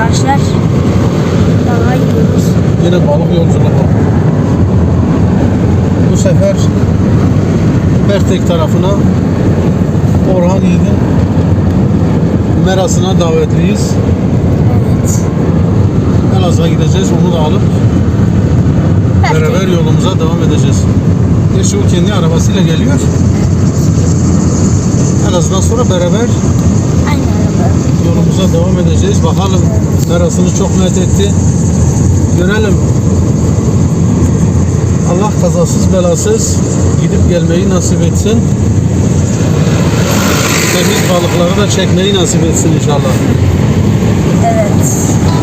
arkadaşlar. Daha gidiyoruz. Yine balık yolculuğu. Bu sefer Bertek tarafına Orhan Yiğit'in merasına davetliyiz. Evet. Elazığ'a gideceğiz. Onu da alıp beraber yolumuza devam edeceğiz. Gerçi o kendi arabasıyla geliyor. Elazığ'dan sonra beraber. Yolumuza devam edeceğiz. Bakalım merasını çok met etti. Görelim. Allah kazasız belasız gidip gelmeyi nasip etsin. Temiz balıkları da çekmeyi nasip etsin inşallah. Evet.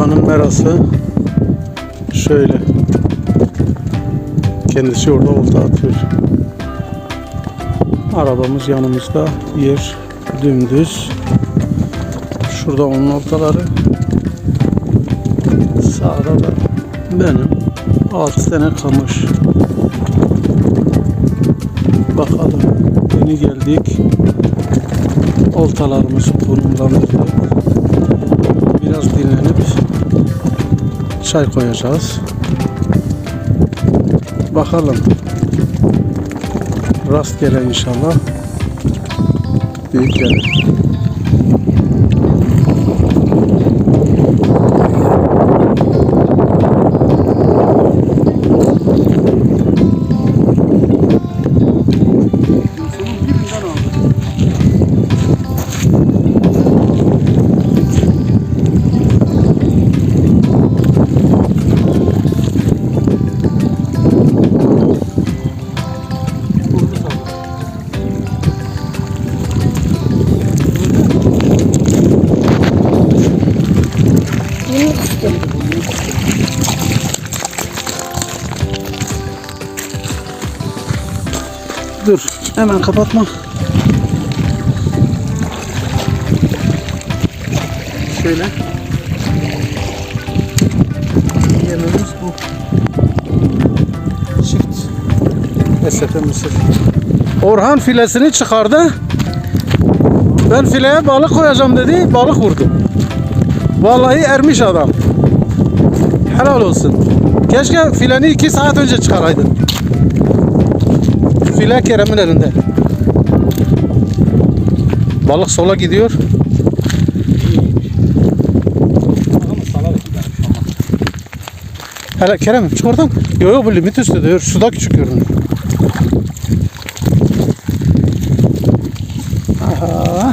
Orhan'ın merası şöyle. Kendisi orada olta atıyor. Arabamız yanımızda. Yer dümdüz. Şurada onun ortaları. Sağda da benim. Altı tane kamış. Bakalım. Yeni geldik. Oltalarımızı konumlandırdık. Biraz dinlenip çay koyacağız. Bakalım. Rastgele inşallah. Büyük gelir. Hemen kapatma. Şöyle. Yememiz bu. Çift. Esefe mısır. Orhan filesini çıkardı. Ben fileye balık koyacağım dedi. Balık vurdu. Vallahi ermiş adam. Helal olsun. Keşke fileni iki saat önce çıkaraydın. File Kerem'in elinde. Balık sola gidiyor. Hele Kerem çık oradan. Yok yok bu limit üstü diyor. Suda küçük görünüyor. Aha.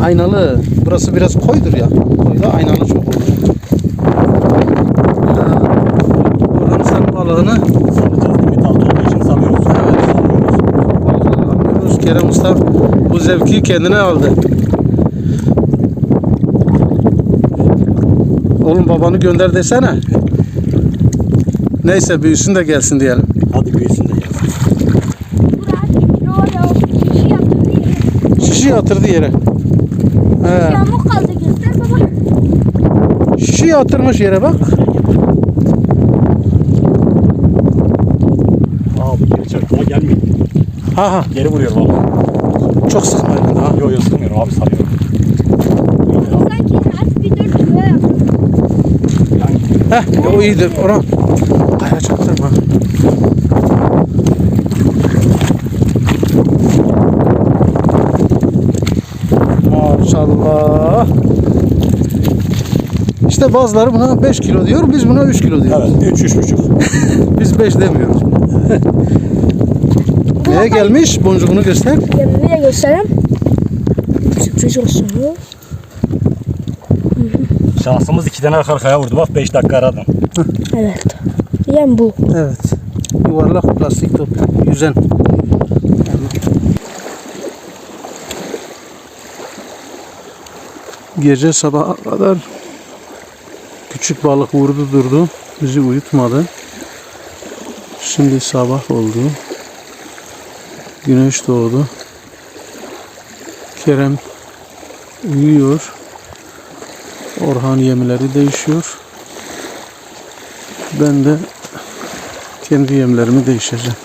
Aynalı. Burası biraz koydur ya. Koyda aynalı çok olur. Ha. Buranın sen balığını Kerem Usta bu zevki kendine aldı. Oğlum babanı gönder desene. Neyse büyüsün de gelsin diyelim. Hadi büyüsün de gelsin. Şişi yatırdı yere. He. Yamuk kaldı göster baba. Şişi yatırmış yere bak. Aa bu geri çarpıma gelmiyor. Ha ha. Geri vuruyor vallahi. Çok sıkmayın ha. Yok yok sıkmıyorum abi sarıyorum. Sanki az bir dört kilo yaptı. Heh o iyidir. Orhan. Kaya çaktırma. Maşallah. İşte bazıları buna 5 kilo diyor, biz buna 3 kilo diyoruz. Evet 3 üç buçuk. Biz 5 demiyoruz. Neye gelmiş? Boncuğunu göster. Yemini de göstereyim. Sürpriz olsun bu. Şansımız iki tane arka arkaya vurdu. Bak 5 dakika aradım. Evet. Yem bu. Evet. Yuvarlak plastik top. Yüzen. Gece sabaha kadar küçük balık vurdu durdu. Bizi uyutmadı. Şimdi sabah oldu. Güneş doğdu. Kerem uyuyor. Orhan yemleri değişiyor. Ben de kendi yemlerimi değişeceğim.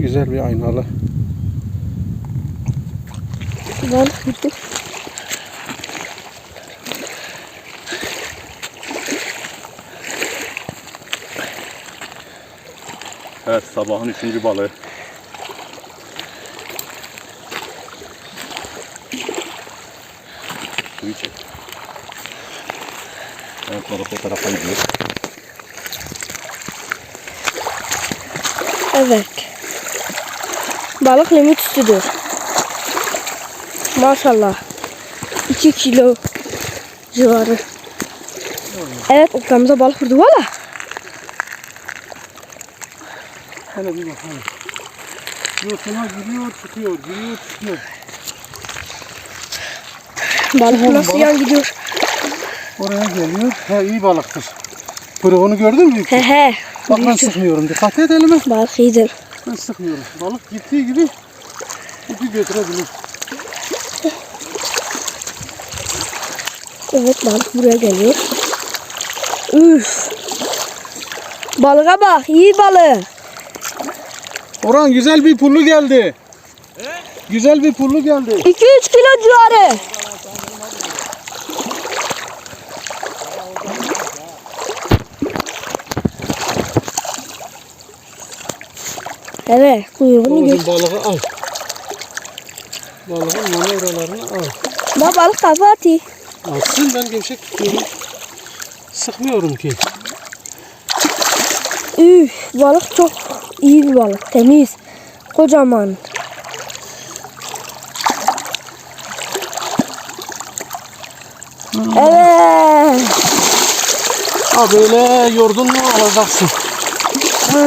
Güzel bir aynalı. Balık gitti. Evet sabahın üçüncü balığı. Suyu çek. Evet balık o tarafa gidiyor. Evet. Balık limit üstüdür. Maşallah. 2 kilo civarı. Evet ortamıza balık vurdu valla. Hele bir bakalım. Yosuna giriyor çıkıyor, giriyor çıkıyor. Balık nasıl yan gidiyor. Oraya geliyor. He iyi balıktır. Kuyruğunu gördün mü? He he. Bak ben sıkmıyorum. Dikkat et elime. Balık iyidir. Ben sıkmıyorum. Balık gittiği gibi ipi götürebilir. Evet balık buraya geliyor. Üf. Balığa bak iyi balık. Orhan güzel bir pullu geldi. Güzel bir pullu geldi. 2-3 kilo civarı. Evet kuyruğunu gör. Balığı al. Balığın manevralarını al. Bak balık kafa atıyor. Alsın ben gevşek tutuyorum. Sıkmıyorum ki. Üf, balık çok iyi bir balık. Temiz. Kocaman. Evet. Ha böyle yordun mu alacaksın. Ee,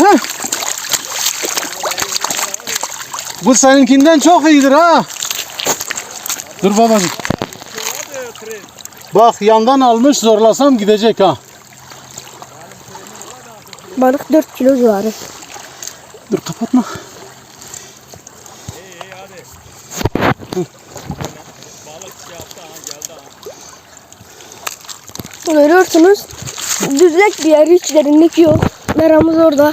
heh. Bu seninkinden çok iyidir ha. Dur babacığım. Bak yandan almış zorlasam gidecek ha. Balık 4 kilo civarı. Dur kapatma. Görüyorsunuz. Düzlek bir yer. Hiç derinlik yok. Meramız orada.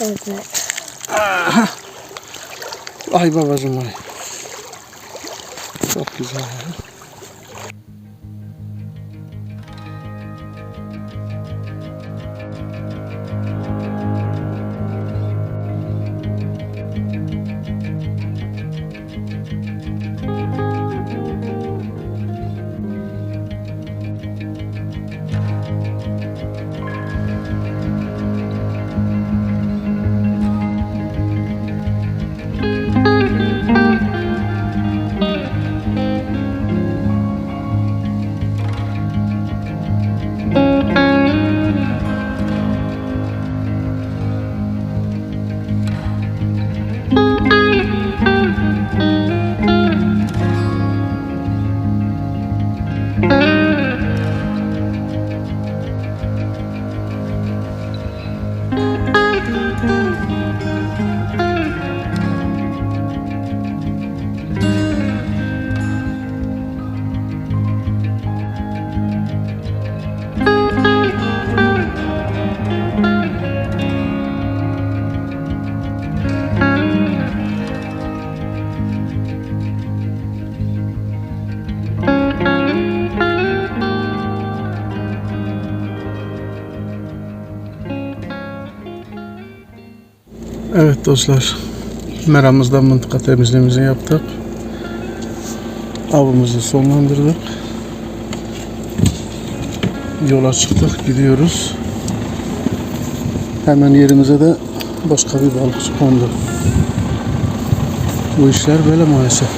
Evet. Ay babacığım ay. Çok güzel. Dostlar. Meramızda mıntıka temizliğimizi yaptık. Avımızı sonlandırdık. Yola çıktık. Gidiyoruz. Hemen yerimize de başka bir balıkçı kondu. Bu işler böyle maalesef.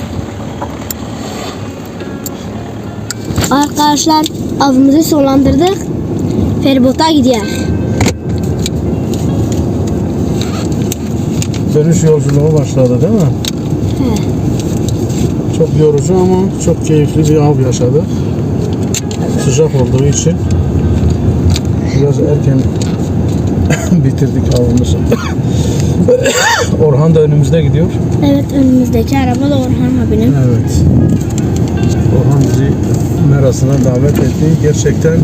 Arkadaşlar avımızı sonlandırdık. Feribota gidiyor. Dönüş yolculuğu başladı değil mi? Çok yorucu ama çok keyifli bir av yaşadık. Sıcak olduğu için biraz erken bitirdik avımızı. Orhan da önümüzde gidiyor. Evet önümüzdeki araba da Orhan abinin. Evet. Orhan bizi merasına davet etti. Gerçekten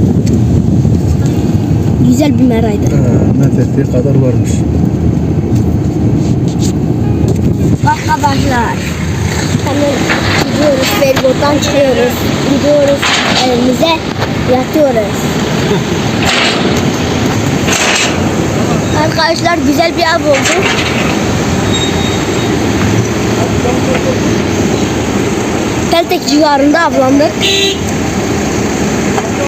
Güzel bir meraydı. e, met ettiği kadar varmış. Arkadaşlar hemen gidiyoruz feribottan çıkıyoruz. Gidiyoruz evimize yatıyoruz. Arkadaşlar güzel bir av oldu. Peltek civarında avlandık.